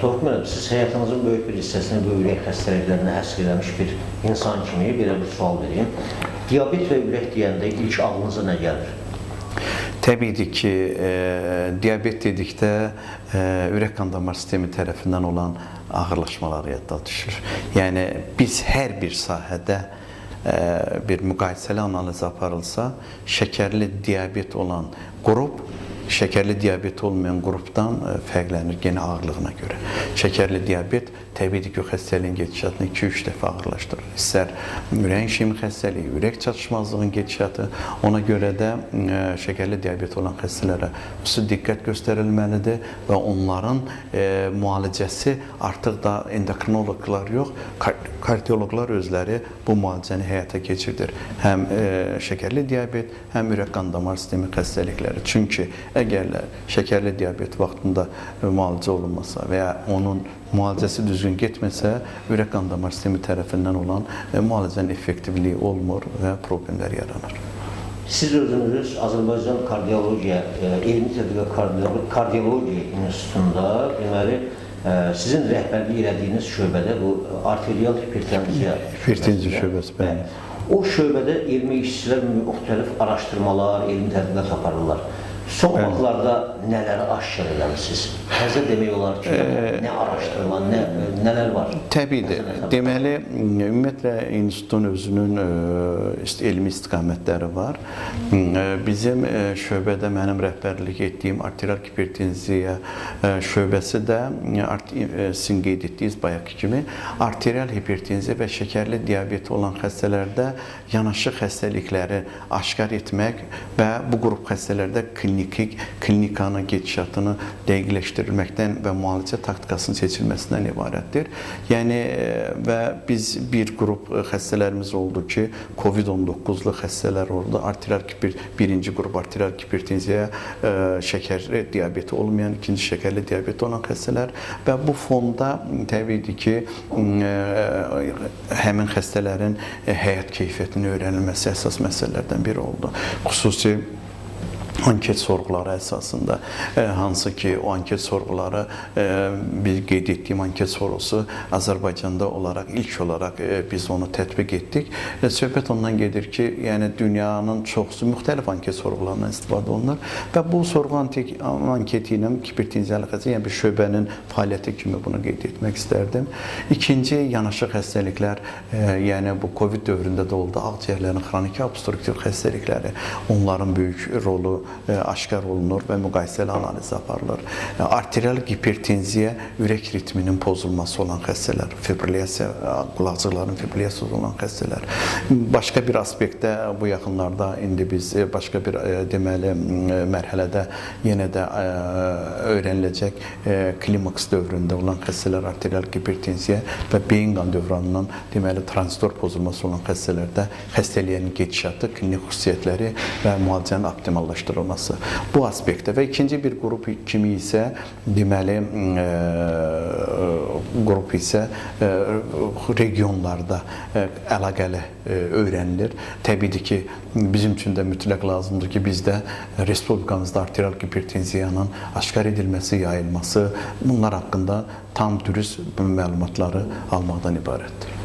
Toxum müəllim, siz həyatınızın böyük bir hissəsini bu ürək xəstəliklərinə həsr eləmiş bir insan kimi belə bir sual vereyim. Diabet və ürək deyəndə ilk ağlınıza nə gəlir? Təbii ki, e, diabet dedikdə e, ürək qan damar sistemi tərəfindən olan ağırlaşmalar yadda düşür. Yəni biz hər bir sahədə e, bir müqayisəli analiz aparılsa, şəkərli diabet olan qrup şəkərli diabet olmayan qrupdan e, fərqlənir genə ağırlığına görə. Şəkərli diabet təbii ki, xəstəliyin gedişatını 2-3 dəfə ağırlaşdırır. İstər ürək işimi xəstəliyi, ürək çatışmazlığının gedişatı, ona görə də e, şəkərli diabet olan xəstələrə xüsusi diqqət göstərilməlidir və onların e, müalicəsi artıq da endokrinoloqlar yox, kar- kardioloqlar özləri bu müalicəni həyata keçirdir. Həm e, şəkərli diabet, həm ürək qan damar sistemi xəstəlikləri. Çünki əgərlər şəkərli diabet vaxtında müalicə olunmasa və ya onun müalicəsi düzgün getməsə, ürək qan damar sistemi tərəfindən olan e, müalicənin effektivliyi olmur və problemlər yaranır. Siz özünüz Azərbaycan Kardiologiya, e, Elmi Tədqiqat Kardiolo- Kardiologiya İnstitutunda deməli e, sizin rəhbərlik elədiyiniz şöbədə bu arterial hipertenziya Hipertenziya şöbəsi, bəli. O şöbədə elmi işçilər müxtəlif araşdırmalar, elmi tədqiqat aparırlar. Son vaxtlarda nələri aşkar eləmisiniz? Təzə demək olar ki, nə araşdırma, nə nələr var? Təbiidir. Deməli, ümumiyyətlə institutun özünün ist- elmi istiqamətləri var. Ə, Bizim ə, şöbədə mənim rəhbərlik etdiyim arterial hipertenziya şöbəsi də sizin qeyd etdiyiniz bayaqki kimi arterial hipertenziya və şəkərli diabet olan xəstələrdə yanaşı xəstəlikləri aşkar etmək və bu qrup xəstələrdə kliniki klinikanın gedişatını dəqiqləşdirilməkdən və müalicə taktikasının seçilməsindən ibarətdir. Yəni e, və biz bir qrup e, xəstələrimiz oldu ki, COVID-19-lu xəstələr oldu. Arterial hiper birinci qrup arterial hipertenziya, e, şəkər diabeti olmayan, ikinci şəkərli diabeti olan xəstələr və bu fonda təbiidir ki, həmin xəstələrin həyat keyfiyyətinin öyrənilməsi əsas məsələlərdən biri oldu. Xüsusi anket sorğuları əsasında e, hansı ki o anket sorğuları e, biz qeyd etdiyim anket sorğusu Azərbaycanda olaraq ilk olaraq e, biz onu tətbiq etdik. E, söhbət ondan gedir ki, yəni dünyanın çoxsu müxtəlif anket sorğularından istifadə olunur və bu sorğu antik anketi ilə hipertenziyalı xəstə, yəni bir şöbənin fəaliyyəti kimi bunu qeyd etmək istərdim. İkinci yanaşı xəstəliklər, e, yəni bu Covid dövründə də oldu, ağciyərlərin xroniki obstruktiv xəstəlikləri, onların böyük rolu aşkar olunur və müqayisəli analiz aparılır. E, Arterial hipertenziya ürək ritminin pozulması olan xəstələr, fibrilyasiya, e, qulaqcıqların fibrilyasiyası olan xəstələr. Başqa bir aspektdə bu yaxınlarda indi biz e, başqa bir e, deməli mərhələdə yenə də e, öyrəniləcək e, klimaks dövründə olan xəstələr arterial hipertenziya və beyin qan dövranının deməli tranzitor pozulması olan xəstələrdə xəstəliyin gedişatı, klinik xüsusiyyətləri və müalicənin optimallaşdırılması bu aspektdə və ikinci bir qrup kimi isə deməli e, qrup isə e, regionlarda e, əlaqəli e, öyrənilir. Təbii ki, bizim üçün də mütləq lazımdır ki, bizdə respublikamızda arterial hipertenziyanın aşkar edilməsi, yayılması, bunlar haqqında tam dürüst məlumatları almaqdan ibarətdir.